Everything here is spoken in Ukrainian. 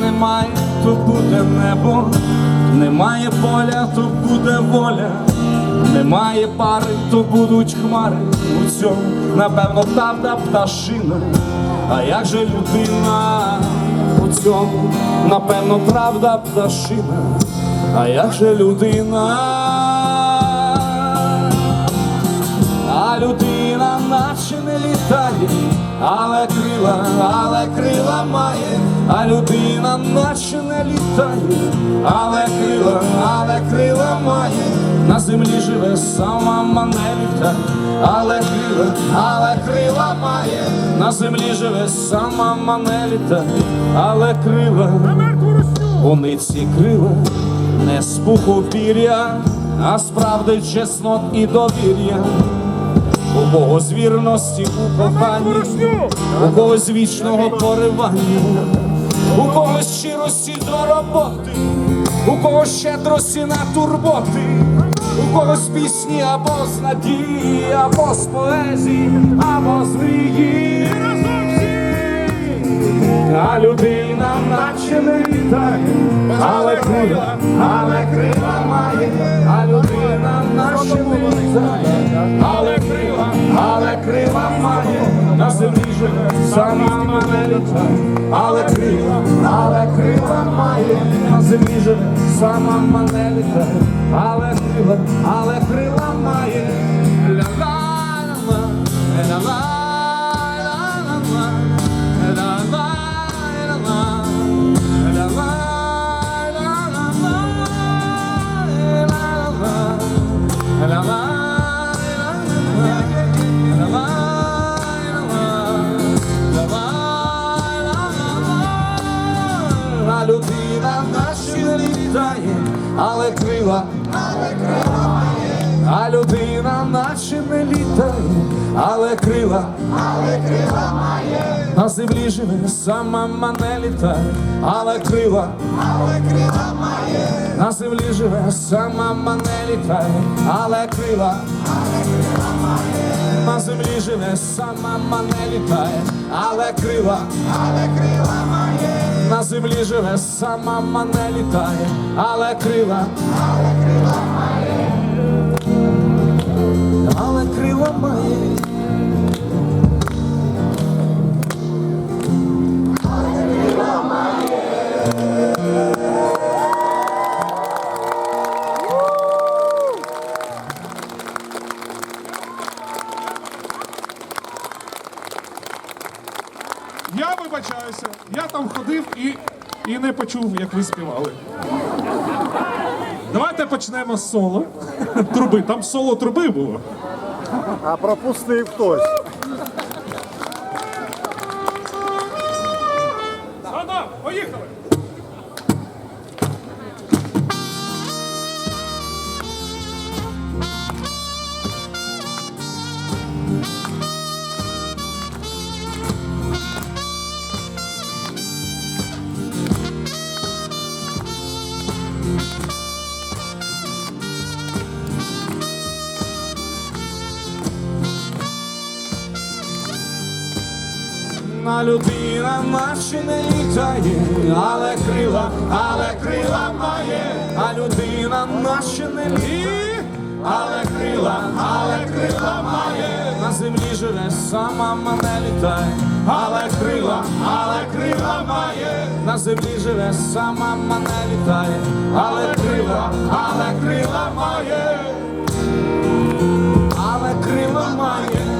немає, то буде небо, немає поля, то буде воля, немає пари, то будуть хмари. У цьому, напевно, правда пташина. А як же людина? У цьому, напевно, правда пташина. А як же людина? А людина не літає, але крила, але крила має, а людина наче не літає, але крила, але крила має, на землі живе сама мене літає, але крила, але крила має, на землі живе сама мене літає, але крила, вони ці крила не з пуху пір'я, а справди чеснот і довір'я. У когось вірності у коханні, у когось вічного поривання, у когось щирості до роботи, у когось щедрості на турботи, у когось пісні або з надії, або з поезії, або з мрії. А людина наче не літає, але крила, але крила має, а людина наче не літає, сама мене літає, але крила, але крила має, на землі живе, сама мене літає, але крила, але крила має. Але крила, а людина наче не літає, але крила, на землі живе, сама мене літає, але крила, на землі живе, сама мене літає, але крила, на землі живе, сама мене літає, але крила, але крила має, на землі живе, сама мене літає, але крила, але крила має. Я я там ходив і, і не почув, як ви співали. Давайте почнемо з соло. Труби. Там соло труби було. А пропустив хтось. Кожна людина наче не літає, але крила, але крила має, а людина наче не літає, але крила, але крила має, на землі живе, сама мене літає, але крила, але крила має, на землі живе, сама мене літає, але крила, але крила має, але крила має.